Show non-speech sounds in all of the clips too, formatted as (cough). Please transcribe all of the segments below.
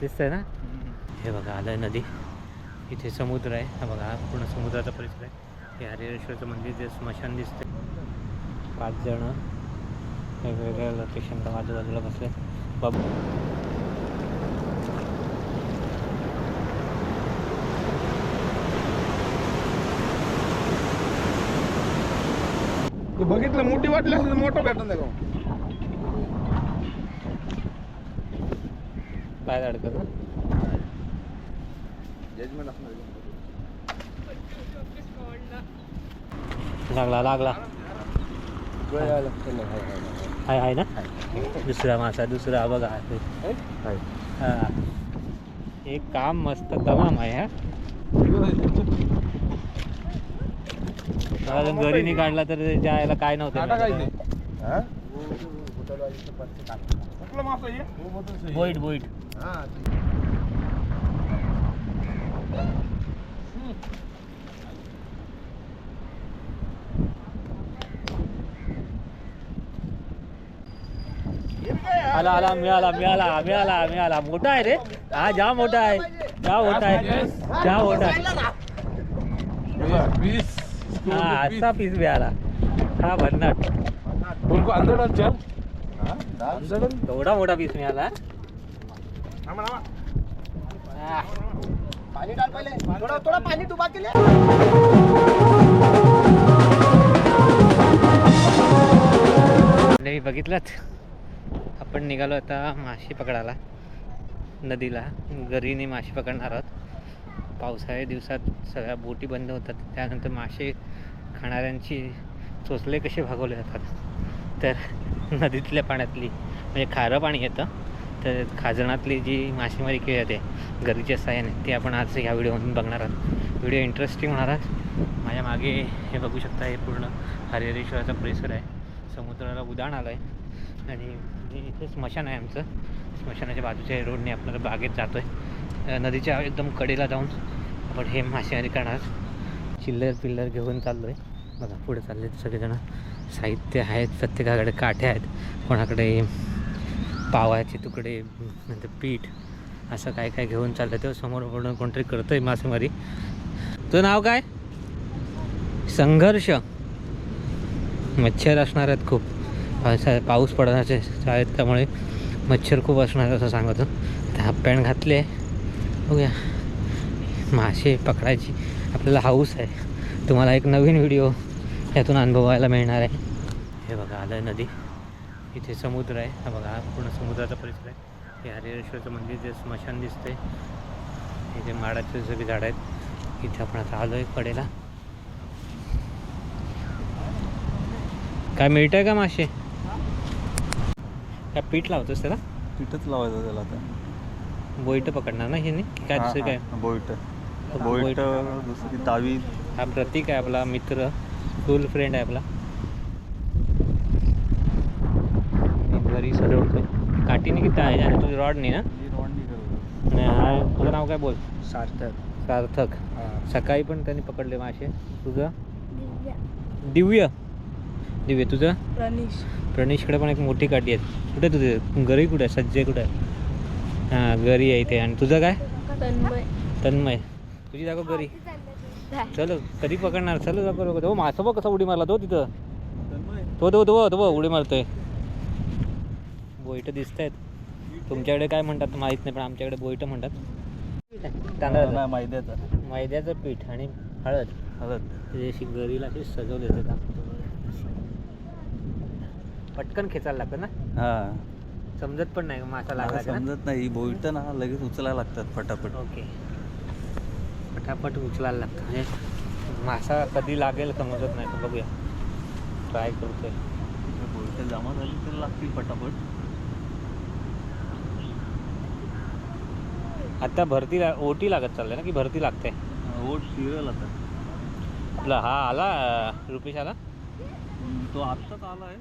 दिसतंय ना? हे बघा आलं नदी. इथे समुद्र आहे. हा बघा हा पूर्ण समुद्राचा परिसर आहे. हे हरिहरेश्वरचं मंदिर जे स्मशान दिसतंय. पाच जण वेगवेगळ्या लोकेशनला आजूबाजूला बसले बाबू. ते बघितलं मोठी वाटली असेल मोठं भेटून पाय अडकत लागला लागला. हाय हाय ना? दुसरा मासा दुसरा बघा. हा. एक काम मस्त तमाम आहे हा. जर घरी नाही काढला तर जायला काय नव्हतं हे? बोईट बोईट. आला आला मिळाला मिळाला मिळाला मिळाला. मोठा आहे रे. हा जा मोठा आहे. जा मोठा आहे. जा मोठा आहे. हा असा पीस मिळाला. हा भन्नाट. उनको अंदर एवढा मोठा पीस मिळाला थांबा, थांबा. पानी डाल पहले. थोड़ा थोड़ा पानी डुबा के ले. नाही बघितलंच आपण निघालो आता मासे पकडायला. नदीला. घरीने मासे पकडणार आहोत. पावसाळ्या दिवसात सगळ्या बोटी बंद होतात. त्यानंतर मासे खाणाऱ्यांची चोचले कसे भागवले जातात? तर नदीतल्या पाण्यातली म्हणजे खारं पाणी येतं. तर खाजणातली जी मासेमारी केली जाते गरीच्या साह्याने ते आपण आज ह्या व्हिडिओमधून बघणार आहोत. व्हिडिओ इंटरेस्टिंग होणार आहात माझ्या मागे हे बघू शकता हे पूर्ण हरिहरेश्वराचा परिसर आहे. समुद्राला उदाण आलं आहे आणि इथे स्मशान आहे आमचं. स्मशानाच्या बाजूच्या रोडने आपल्याला बागेत जातो आहे नदीच्या एकदम कडेला जाऊन आपण हे मासेमारी करणार चिल्लर पिल्लर घेऊन चाललो आहे बघा पुढे चालले सगळेजण. साहित्य आहेत प्रत्येकाकडे काठ्या आहेत. कोणाकडे पावाचे तुकडे नंतर पीठ असं काय काय घेऊन चाललं तेव्हा समोर पडून कोणतरी करतं आहे मासेमारी. तुझं नाव काय? संघर्ष. मच्छर असणार आहेत खूप. पाऊस पडण्याचे आहेत त्यामुळे मच्छर खूप असणार असं सांगतो. हाफ पॅन्ट घातले बघूया. मासे पकडायची. आपल्याला हाऊस आहे. तुम्हाला एक नवीन व्हिडिओ यातून अनुभवायला मिळणार आहे. हे बघा आलं नदी. इथे समुद्र आहे. हा बघा हा पूर्ण समुद्राचा परिसर आहे. हे हरिहरेश्वरचं मंदिर जे स्मशान दिसतंय. इथे माडाचे सगळी झाडं आहेत इथे आपण आता आलो आहे कडेला. काय मिळतंय का मासे? काय पीठ लावतोस त्याला? पीठच लावायचं त्याला आता. बोईट पकडणार ना हे काय दुसरं काय? बोईट. बोईट. बोईट दुसरी तावी. हा प्रतीक आहे आपला मित्र स्कूल फ्रेंड आहे आपला मी घरी सजवतोय काठीने किती आहे? आणि तुझी रॉड नाही ना? आणि हा तुझं नाव काय बोल? सार्थक. सार्थक. सकाळी पण त्यांनी पकडले मासे. तुझं? दिव्य. दिव्य? तुझं? प्रनिश. प्रणीशकडे पण एक मोठी काठी आहे. कुठे तुझे? घरी कुठे? आहे सज्जय कुठे? आहे हां घरी आहे इथे. आणि तुझं काय? तन्मय. तन्मय. तुझी दाखव घरी. चल कधी पकडणार? चल दाखव तो मासा बघ कसा उडी मारला. तो तिथं. तो तो तो तो उडी मारतोय. बोईट दिसत आहेत तुमच्याकडे काय म्हणतात? माहीत नाही पण आमच्याकडे बोईट म्हणतात. तांदळाचं मैद्याचा. मैद्याचं पीठ आणि हळद. हळद. ते अशी गरीला अशी सजवले का? पटकन खेचायला लागतं ना? हा. समजत पण नाही मासा लागला समजत नाही. बोईट ना लगेच उचलायला लागतात फटाफट ओके. फटाफट उचलायला लागतं. म्हणजे मासा कधी लागेल समजत नाही. तर बघूया. ट्राय करतोय. बोईट जमा झाली तर लागतील फटाफट आता भरती ला- ओटी लागत चाललंय ना की भरती लागते? ओट फिरल आता. आपला हा आला रुपेश आला? तो आत्ताच आला आहे.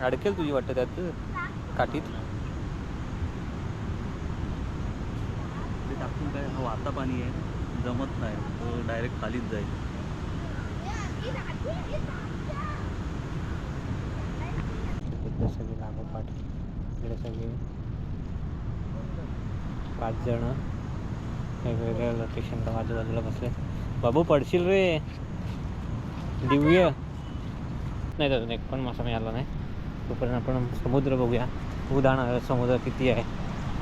अडकेल तुझी वाटतं त्यात काठीत? ते टाकून काय हा वाता पाणी आहे जमत नाही तो डायरेक्ट खालीच जाईल. सगळी लागोपाठ इकडे सगळे. पाच जण. वेगवेगळ्या लोकेशनला आजूबाजूला बसले. बाबू पडशील रे. दिव्य. नाही अजून एक पण मासा मिळाला नाही. तोपर्यंत आपण समुद्र बघूया. उदाहरण समुद्र किती आहे?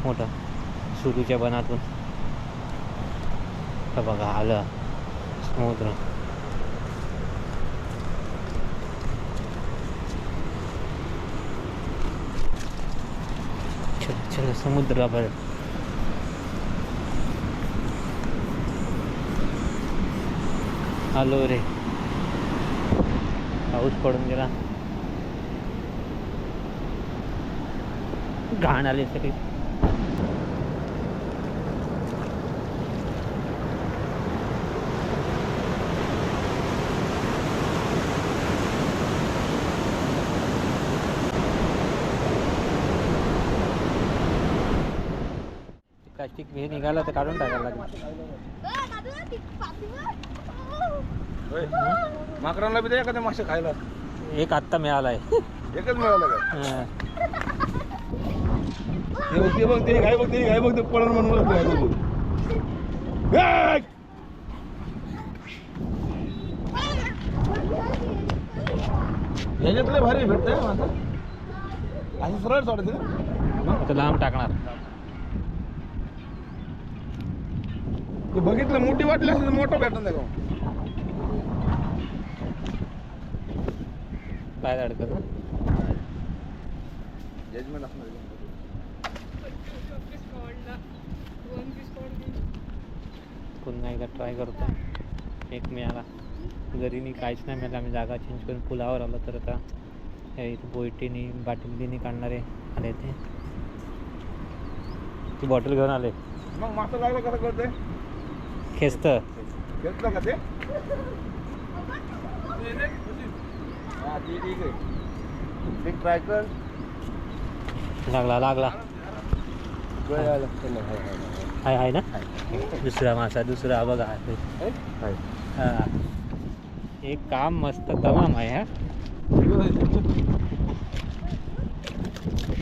मोठं. सुरूच्या बनातून तर बघा आलं. समुद्र. चल चल समुद्रावर आलो रे. पाऊस पडून गेला. घाण आली सगळी. प्लास्टिक हे निघालं तर काढून टाकायला लागेल. माकडांना बी द्या एखाद्या मासे खायला एक आत्ता मिळाला आहे एकच मिळालं का हां. बघ ते बघ ते काय बघ ते काय बघ ते पडण म्हणून ते बघ. ए! भारी असं सरळ? आता लांब टाकणार ते बघितलं मोठी वाटली असेल तर मोठं भेटत नाही का पाय अडकत जजमेंट असणार पुन्हा एकदा ट्राय करतो. एक मिळाला. घरीनी काहीच नाही मिळालं आम्ही जागा चेंज करून पुलावर आलो तर आता हे इथे बोयटीनी बाटलीनी काढणारे आले ते. ती बॉटल घेऊन आले. मग मासा लागला कसं कळतंय खेचत. घेतलं का ते? (laughs) हा एक ट्राय कर लागला लागला. हाय हाय ना? दुसरा मासा दुसरा बघा. हा. एक काम मस्त तमाम आहे हा.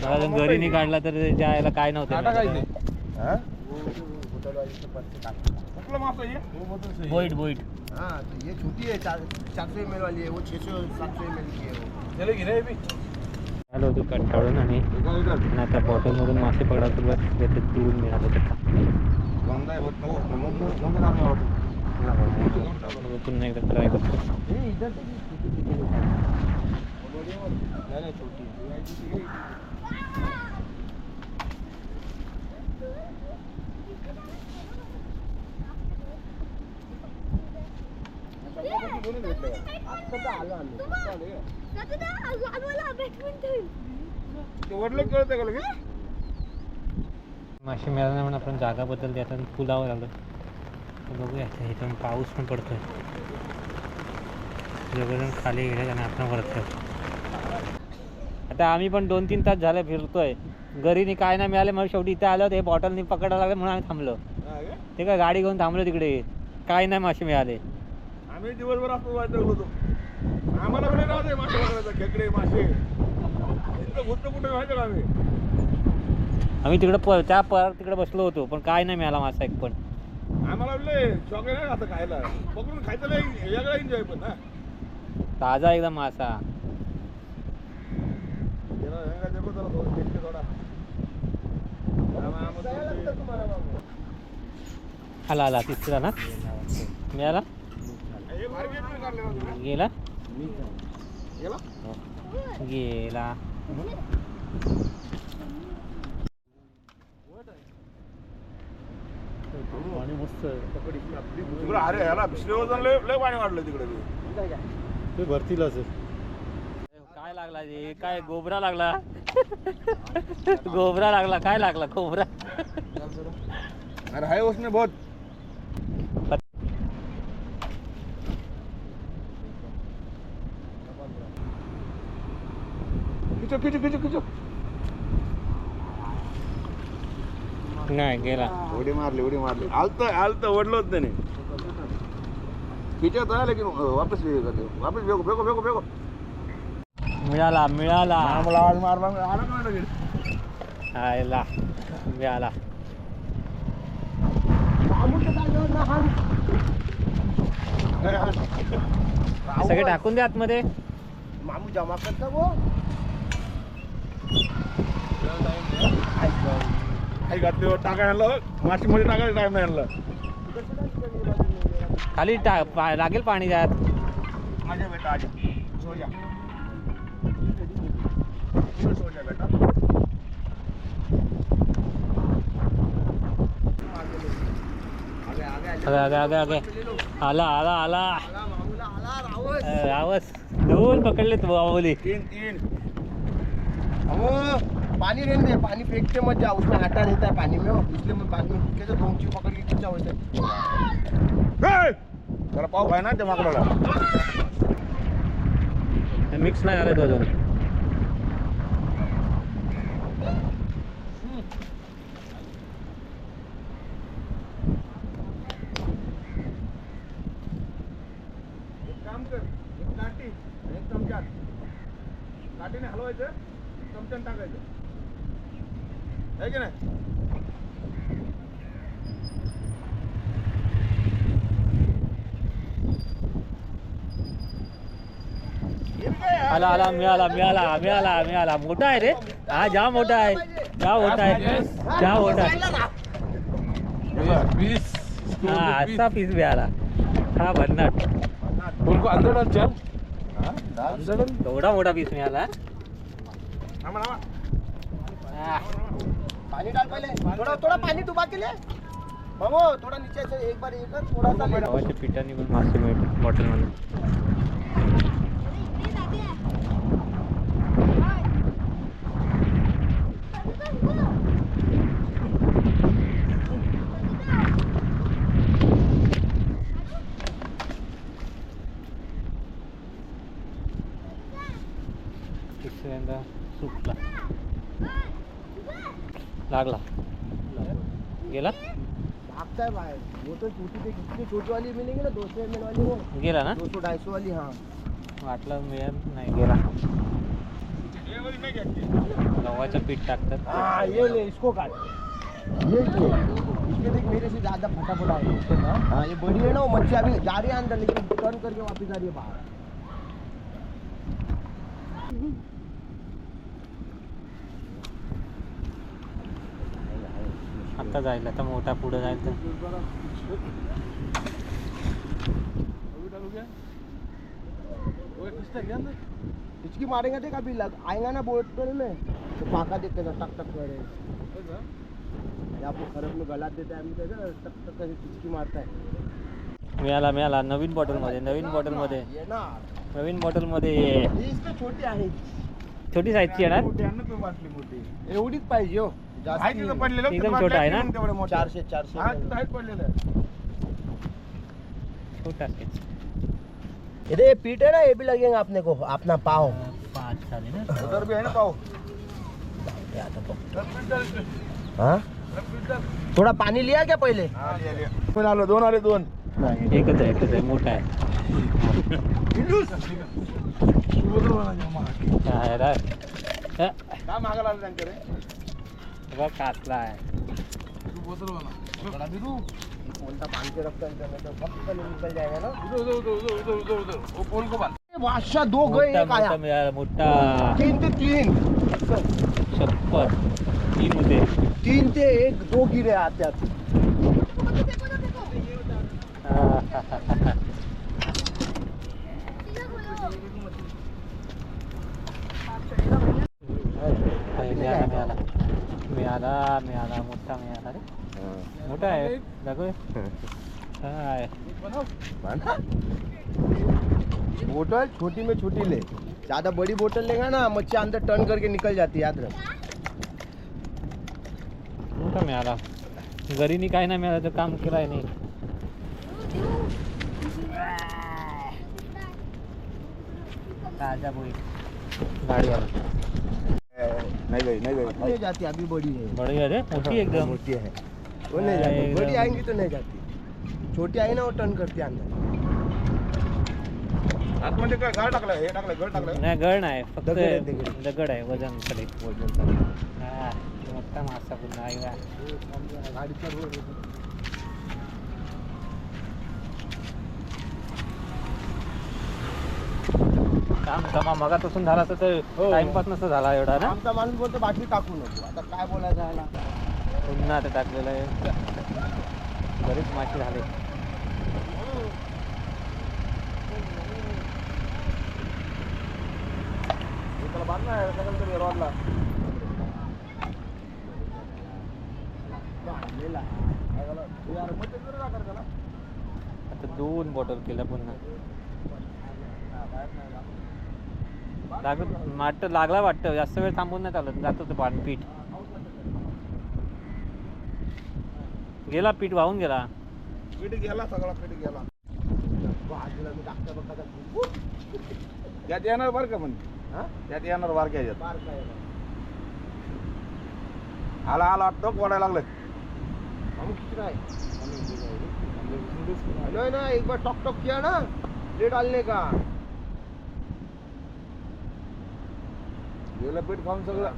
अजून घरी नाही काढला तर जायला काय काटा काय नव्हतं आहे? बोईट बोईट. हाँ तो ये छोटी है चार सौ एम वाली है वो छः सौ सात सौ एम की है वो त्याला घे रे बी आलो होतो कंटाळून आणि आणि आता बॉटलमधून मासे पकडायला सुरुवात केली तर दुरून मिळालं. मग पुन्हा एकदा ट्राय करतो छोटी. दोन्ही भेटले का? आत्ता तर आलो आम्ही ते वडलं कळतंय का लगेच मासे मिळाले म्हणून आपण जागा बदलली आता पुलावर आलो. बघूया आता इथून पाऊस पण पडतोय. सगळेजण खाली गेले आणि आपण वरतोय आता आम्ही पण दोन तीन तास झाले फिरतोय. घरी नी काय नाही मिळाले मग शेवटी इथे आलो ते बॉटलनी पकडायला लागले म्हणून आम्ही थांबलो? ते काय गाडी घेऊन थांबलो तिकडे. काय नाही मासे मिळाले. आम्ही दिवसभर असतो वाजता होतो आम्हाला कुठे राहते मासे पकडायचा खेकडे मासे. गुत्त कुठे व्हायचं का आम्ही? आम्ही तिकडे प त्या पर तिकडे बसलो होतो पण काय नाही मिळाला मासा एक पण. आम्हाला वाटलं शॉक आहे ना आता खायला. पकडून खायचं वेगळा एन्जॉय पण ना. ताजा एकदम मासा. त्याला हेंगा देतो त्याला थोडं टेस्ट आला आला तिसरा ना? मिळाला? गेला? गेला? तिकडं अरे ह्याला लय पाणी वाढलं तिकडे ते भरतील काय लागला रे काय गोबरा लागला? गोबरा लागला. काय लागला? गोबरा? अरे हाय उसने बहुत खिचो खिचो खिचो खिचो. नाही गेला. उडी मारली उडी मारली. आलत आलत ओढलोच त्याने. खिचत आहे लेकिन वापस वापस फेको फेको फेको फेको. मिळाला मिळाला. मला आज मार मार आला का लगेच? आयला मिळाला. सगळे टाकून द्या आतमध्ये. मामू जमा करता वो काही घातले टाकायला आणलं माशीमध्ये टाकायला टाइम नाही आणलं. खाली टा पा- लागेल पाणी त्यात. माझ्या बेटा आज बेटा आगे आगे आगे आला आला आला. आला मामूला आला रावस. अ, दोन पकडलेत बाहुली तीन तीन. वो पानी रहने दे पानी फेंकते मत जा उसमें आटा रहता है. पानी में वो, इसलिए मैं बाद में कैसे धोंची पकड़ के खींचा वैसे हे! जरा पाव आहे ना ते माकडाला मिक्स नाही झालं तो अजून एक काम कर एक काठी एक चमच्यात काठीने हलवायचं. चमच्याने टाकायचं. आहे की नाही? हे? आला आला मिळाला मिळाला मिळाला मिळाला. मोठा आहे रे. हा जा मोठा आहे. जा मोठा आहे. जा मोठा आहे. हा असा पीस मिळाला. हा भन्नाट. उनको अंदर डाल चल एवढा मोठा पीस मिळाला. पानी डाल पहले. थोड़ा थोड़ा पानी डुबा के ले थोड़ा नीचे से एक बार कर. थोड़ा सा पिठाने पण मासे मिळतात बॉटलमध्ये तिसऱ्यांदा सुटला लागला गेला भागता है भाई वो तो छोटी थी कितनी छोटी वाली मिलेगी ना दो सौ एम वाली वो। गेला ना? दो सौ ढाई सौ वाली हाँ। वाटलं नाही गेला. हे. गव्हाचं पीठ टाकतात. हाँ ये ले इसको काट। ये इसमें देख मेरे से ज्यादा फटाफट आएगा हाँ ये बड़ी है। ना वो मच्छी अभी जा रही है अंदर लेकिन टर्न करके वापस आ रही है बाहर। आता जाईल आता मोठा पुढे जाईल तर? इसकी मारेंगे देख अभी लग आएगा ना बोतल में? तो पाका देखेगा टक टक करे आपको खरब में गला देता है टक टक करके किसकी मारता है. मिळाला मिळाला. नवीन बॉटलमध्ये नवीन बॉटलमध्ये ना. नवीन बॉटलमध्ये छोटी आहे. छोटी साईजची आहे ना मोठी आहे ना तू बाटली मोठी. एवढीच पाहिजे हो. आहे तिथं पडलेलं, एकदम छोटा आहे ना? बाटली तेवढं मोठं. चारशे चारशे. हा, तिथं आहेत पडलेलं. आहे. छोटा ये पीठ है ना ये भी लगेगा अपने को अपना पाव. पाच झाले ना. उधर भी आहे ना पाव. या तो. हाँ. थोड़ा पानी लिया क्या पहले? हा, आलो दोन आले दोन. एकच आहे एकच आहे. मोठा आहे. काय रे? अ, काय मागायला आलं त्यांच्याकडे बघ कातला आहे बोलता तो ना को बादशाह दो मोठा एक मोठा आया मिळाला मोठा तीन ते तीन शपथ तीन होते तीन ते एक दो गिरे आत्यात आते मिळाला मिळाला मिळाला मिळाला मोठा मिळाला रे. मोठा आहे. दाखव. (laughs) हाय बोतल छोटी में छोटी ले. ज्यादा बड़ी बोतल लेगा ना मच्छी अंदर टर्न करके निकल जाती याद रख. मोठा मिळाला. घरीनी काय नाही मिळालं तर काम आहे नाही ताजा पोळी गाडीवाला नाही गई नाही गई नहीं. जाती अभी बड़ी. है बड़ी रे? मोठी एकदम. मोटी है वो नहीं हाँ, जाती. एकदम। बड़ी आएंगी तो नहीं जाती छोटी आई ना वो टर्न करती है अंदर आतमध्ये काय गाळ टाकलाय? हे टाकलंय गळ टाकलाय? नाही गळ नाही. फक्त दगड आहे, वजनकडे वजन हा मग रस्ता पुन्हा? गाडीचा रोड काम जमा मगापासून झाला तर हो. टाइमपास नसता झाला एवढा ना आमचा माणूस बोलतो बाटली टाकू नको आता काय बोलायचं याला पुन्हा आता टाकलेलं आहे बरेच मासे झाले त्याला बांध ना सगळं तरी रॉडला आणलेला. काय झालं? तू यार मग ते जरा काय करायचं त्याला? आता दोन बॉटल केल्या पुन्हा हा, बाहेर नाही लागत. लागत वाटतं लागला वाटतं. जास्त वेळ थांबून नाही चालत. जात होतं पाणी पीठ. गेला पीठ वाहून गेला. पीठ गेला सगळा पीठ गेला. त्यात येणार बरं का पण हा? त्यात येणार बार काय? आला आला टोक वाढायला लागलं. नाही ना एक बार टॉक टॉक किया ना. ले डालने का? गेलं पीठ खाऊन सगळं.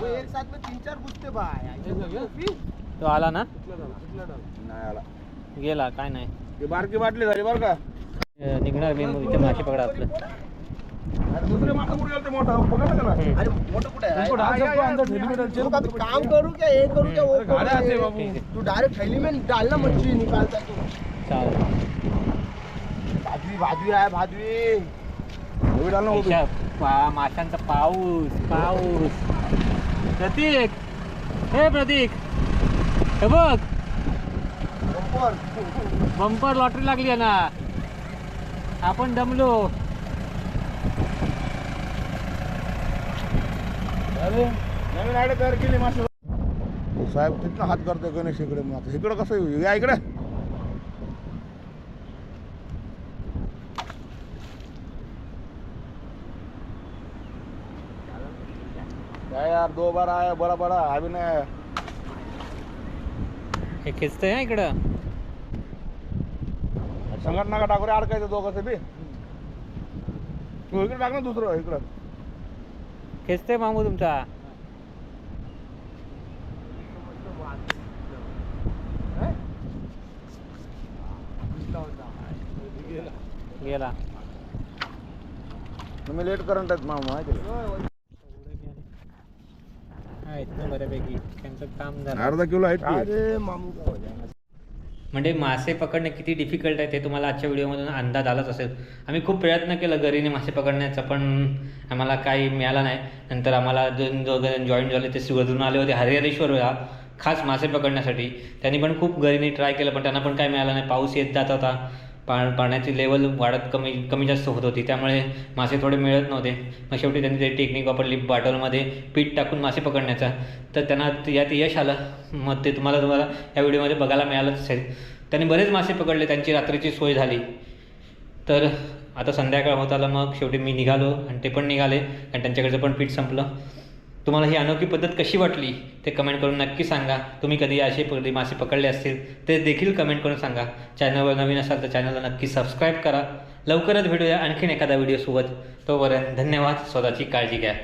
तो एक साथ में तीन चार तो आला ना? नाही आला. गेला काय नाही. ती बारकी बाटली झाली बरं का? अं, निघणार मी मग इथे मासे पकडा आपलं. अरे दुसरे माणसं कुठे गेलं ते मोठं? बघा त्याला हम्म. अरे मोठं कुठे आहे? तुमको ढाल सकता अंदर थैली में डाल तो का काम करू क्या? ये करू क्या? वो करू. ठीक आहे. तू डायरेक्ट थैली में डालना मच्छी निकालता है तू. भादवी भादवी आहे भादवी. उभी डाल पा- माशांचा पाऊस पाऊस. प्रतीक हे प्रतीक. हे बघ. बंपर. बंपर लॉटरी लागली आहे ना. आपण दमलो. अरे नवीन आयडिया तयार केली मासे साहेब तिथनं हात करतोय गणेश इकडे. मग आता इकडं कसं येऊ? या इकडे क्या यार दो बार आया बड़ा बड़ा अभी नहीं आया हे खेचतंय हा इकडं? संघटना का टाकू रे अडकायचं दोघं बी तू इकडे टाक ना दुसरं इकडं। खेचतंय मामू तुमचा। गेला. तुम्ही लेट करंट आहेत मामा माहिती आहे? आहेत ना बऱ्यापैकी. त्यांचं काम झालं. अर्धा किलो. अरे मामू हो जाएगा. म्हणजे मासे पकडणे किती डिफिकल्ट आहे ते तुम्हाला आजच्या व्हिडिओमधून अंदाज आलाच असेल. आम्ही खूप प्रयत्न केला गरीने मासे पकडण्याचा पण आम्हाला काही मिळाला नाही. नंतर आम्हाला दोन दोघं जॉईन झाले ते सुरतून आले होते हरिहरेश्वरला खास मासे पकडण्यासाठी. त्यांनी पण खूप गरीने ट्राय केलं पण त्यांना पण काही मिळालं नाही. पाऊस येत जात होता. पा पाण्याची लेवल वाढत कमी कमी जास्त होत होती. त्यामुळे मासे थोडे मिळत नव्हते. मग शेवटी त्यांनी ते टेक्निक वापरली बॉटलमध्ये पीठ टाकून मासे पकडण्याचा. तर त्यांना यात यश आलं. मग ते तुम्हाला तुम्हाला या व्हिडिओमध्ये बघायला मिळालंच असेल. त्यांनी बरेच मासे पकडले. त्यांची रात्रीची सोय झाली. तर आता संध्याकाळ होत आलं. मग शेवटी मी निघालो आणि ते पण निघाले आणि त्यांच्याकडचं पण पीठ संपलं. तुम्हाला ही अनोखी पद्धत कशी वाटली ते कमेंट करून नक्की सांगा. तुम्ही कधी असे कधी मासे पकडले असतील ते देखील कमेंट करून सांगा. चॅनलवर नवीन असाल तर चॅनलला नक्की सबस्क्राईब करा. लवकरच भेटूया आणखीन एखादा व्हिडिओसोबत तोपर्यंत धन्यवाद. स्वतःची काळजी घ्या.